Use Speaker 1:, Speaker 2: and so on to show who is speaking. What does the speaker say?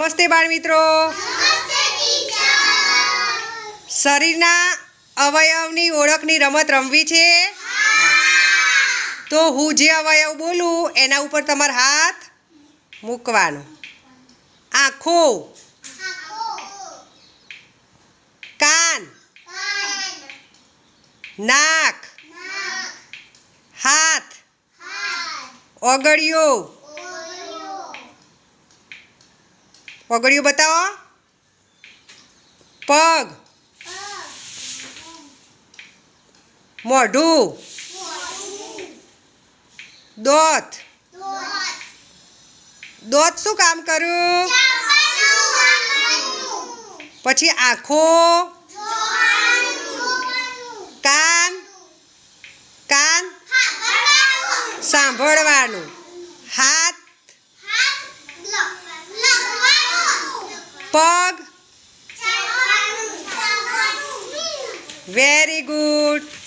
Speaker 1: નમસ્તે બાળ મિત્રો શરીરના અવયવની ઓળખની રમત રમવી છે. તો હું જે અવયવ બોલું, એના ઉપર તમારા હાથ મૂકવાનો. આંખો. કાન. નાક. હાથ. ઓગળિયો. ઓગળિયું બતાવો. પગ. મોઢું. દોત. દોત શું કામ કર્યું? પછી આંખો. કાન. કાન. સાંભળવાનું. હાથ. પગ વેરી ગુડ